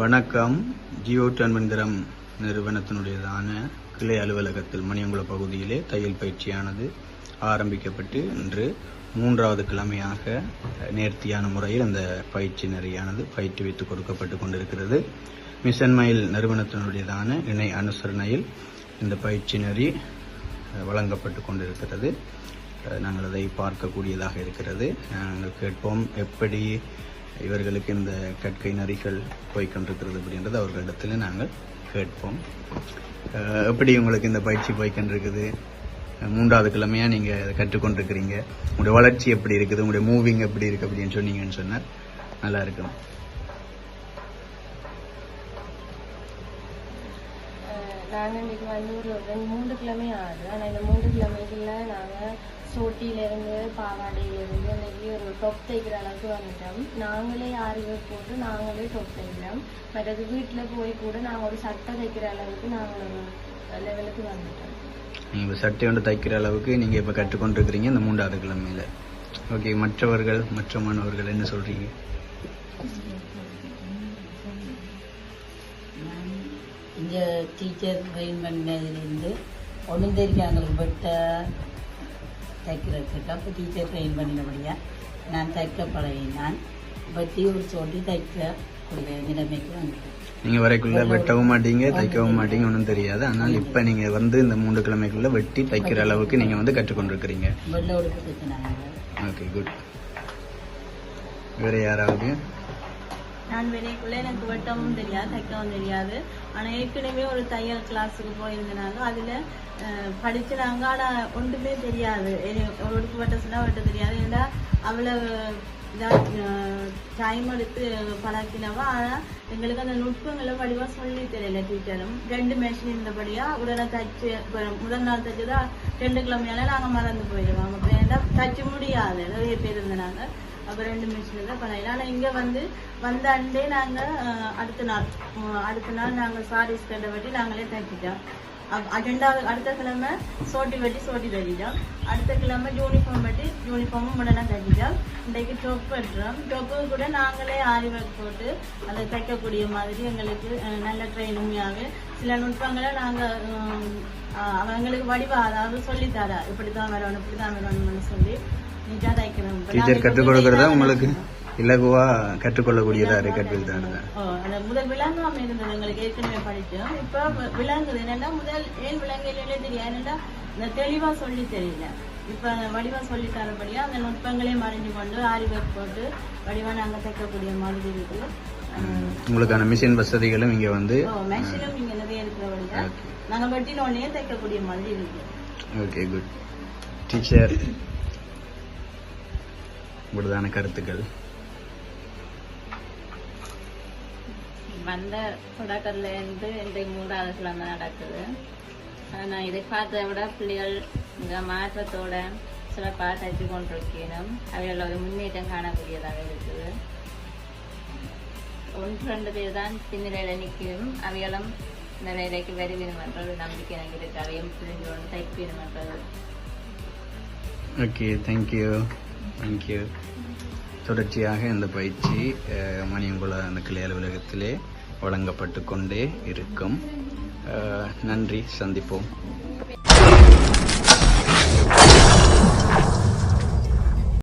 வணக்கம். ஜியோ டன்வந்திரம் நிறுவனத்தினுடையதான கிளை அலுவலகத்தில் மணியங்குள பகுதியிலே தையல் பயிற்சியானது ஆரம்பிக்கப்பட்டு இன்று மூன்றாவது கிழமையாக நேர்த்தியான முறையில் அந்த பயிற்சி நெறியானது பயிற்றுவித்து கொடுக்கப்பட்டு கொண்டிருக்கிறது. மிஷன் மயில் நிறுவனத்தினுடையதான இணை அனுசரணையில் இந்த பயிற்சி நெறி வழங்கப்பட்டு கொண்டிருக்கிறது. நாங்கள் அதை பார்க்கக்கூடியதாக இருக்கிறது. நாங்கள் கேட்போம் எப்படி இவர்களுக்கு இந்த கற்கை நரிகள் போய்கொண்டிருக்கிறது அப்படின்றது அவர்களிடத்தில் நாங்கள் கேட்போம். எப்படி உங்களுக்கு இந்த பயிற்சி போய்கொண்டிருக்குது மூன்றாவது கிழமையா நீங்க கற்றுக்கொண்டிருக்கிறீங்க உங்களுடைய வளர்ச்சி எப்படி இருக்குது? உங்களுடைய மூவிங் எப்படி இருக்கு அப்படின்னு சொன்னீங்கன்னு சொன்னால் நல்லா இருக்கும் நாங்கள் இன்றைக்கி வந்து ஒரு ரெண்டு மூன்று கிழமை ஆகுது. ஆனால் இந்த மூன்று கிழமைகளில் நாங்கள் சோட்டியிலேருந்து பாவாடையிலேருந்து இன்னைக்கு ஒரு டொப் தைக்கிற அளவுக்கு வந்துட்டோம். நாங்களே ஒர்க் போட்டு நாங்களே டொப் தைக்கிறோம். மற்றது வீட்டில் போய் கூட நாங்கள் ஒரு சட்டை தைக்கிற அளவுக்கு நாங்கள் ஒரு லெவலுக்கு வந்துட்டோம். நீங்க இப்ப சட்டை ஒன்று தைக்கிற அளவுக்கு நீங்க இப்ப கற்றுக்கொண்டிருக்கிறீங்க இந்த மூன்றாவது கிழமையில. ஓகே மற்றவர்கள் மற்ற மாணவர்கள் என்ன சொல்றீங்க? நான் இங்கே டீச்சர் ட்ரெயின் பண்ணதுலேருந்து ஒன்றும் தெரியாங்களுக்கு பட்ட தைக்கிறதுக்கு அப்போ டீச்சர் ட்ரெயின் பண்ணினபடியாக நான் தைக்க பழகினான். பற்றி ஒரு சொல்லி தைக்கக்கூடிய நிலைமைக்கு வந்துட்டேன். நீங்க வரைக்குள்ள வெட்டவும் மாட்டீங்க தைக்கவும் மாட்டீங்க ஒன்றும் தெரியாது. ஆனால் இப்ப நீங்க வந்து இந்த மூன்று கிழமைக்குள்ள வெட்டி தைக்கிற அளவுக்கு நீங்க வந்து கற்றுக்கொண்டிருக்கிறீங்க. ஓகே குட் வேற யாராவது? நான் வெளியக்குள்ள எனக்கு வெட்டவும் தெரியாது தைக்கவும் தெரியாது. ஆனால் ஏற்கனவே ஒரு தையல் கிளாஸுக்கு போயிருந்தனாங்க அதில் அஹ், ஆனால் ஒன்றுமே தெரியாது. ஒடுக்கு ஒரு உடுப்பு வெட்ட தெரியாது. ஏன்னா அவ்வளவு டைம் எடுத்து பழக்கினவா ஆனால் எங்களுக்கு அந்த நுட்பங்களை வடிவா சொல்லி தெரியல டீச்சரும். ரெண்டு மெஷின் இருந்தபடியாக உடனே தச்சு இப்ப முதல் நாள் தச்சதா ரெண்டு கிழமையால நாங்கள் மறந்து போயிடுவோம். ஏன்னா தச்சு முடியாது. நிறைய பேர் இருந்தனாங்க அப்போ ரெண்டு மிஷினில் தான் பண்ணலாம் ஆனால் இங்கே வந்து வந்த அண்டே நாங்கள் அடுத்த நாள் அடுத்த நாள் நாங்கள் சாரீஸ் கட்டை வெட்டி நாங்களே தைச்சிட்டோம். அப்- ரெண்டாவது அடுத்த கிழமை சோட்டி வெட்டி சோட்டி தைச்சிட்டோம். அடுத்த கிழமை யூனிஃபார்ம் வெட்டி யூனிஃபார்மும் உடனே தைச்சிட்டோம். இன்றைக்கு டொப் வெட்டுறோம் டொப்பு கூட நாங்களே ஆரி ஒர்க் போட்டு அதை தைக்கக்கூடிய மாதிரி எங்களுக்கு நல்ல ட்ரைனிங்காகவே சில நுட்பங்களை நாங்கள் அவங்களுக்கு வடிவா அதாவது சொல்லித்தரா. இப்படித்தான் வரணும் இப்படித்தான் வரணும்னு சொல்லி டீச்சர் கற்றுக் கொடுக்கறதா உங்களுக்கு? இலகுவா கற்றுக்கொள்ளக்கூடியதா? இருக்கு கற்பில் தானே ஓ, அந்த முதல் விலங்காம இருந்தது எங்களுக்கு ஏற்கனவே படிச்சோம் இப்ப வி- விலங்குது. என்னன்னா முதல் ஏன் விலங்குகளே தெரியும் என்னன்னா இந்த தெளிவா சொல்லி தெரியல. இப்ப வடிவா சொல்லி தரபடியா அந்த நுட்பங்களே மறைஞ்சு கொண்டு ஆரி ஒர்க் போட்டு வடிவா நாங்க தைக்கக்கூடிய மாதிரி இருக்கு அஹ், உங்களுக்கான மிஷின் வசதிகளும் இங்க வந்து மெஷினும் இங்க நிறைய இருக்கிறபடியா. நாங்க வெட்டினோடனே தைக்கக்கூடிய மாதிரி இருக்கு. ஓகே குட் டீச்சர் உங்களுதான கருத்துக்கள்? வந்த தொடக்கத்துல இருந்து இன்றைக்கு மூன்றாவது கிழமை நடக்குது. நான் இதை பார்த்ததை விட பிள்ளைகள் இந்த மாற்றத்தோட சிறப்பாக தச்சு கொண்டிருக்கணும் அவைகள் ஒரு முன்னேற்றம் காணக்கூடியதாக இருக்குது. ஒன்று ரெண்டு பேர் தான் பின்னிலையில நிற்கும் அவைகளும் இந்த வேலைக்கு வருவிடும் என்ற ஒரு நம்பிக்கை எனக்கு இருக்கு அவையும் பிள்ளைகளோடு தைப்பிடும் என்றது ஓகே தேங்க்யூ தேங்க்யூ தொடர்ச்சியாக இந்த பயிற்சி மணியங்குள அந்த கிளை அலுவலகத்திலே வழங்கப்பட்டு கொண்டே இருக்கும். நன்றி. சந்திப்போம்.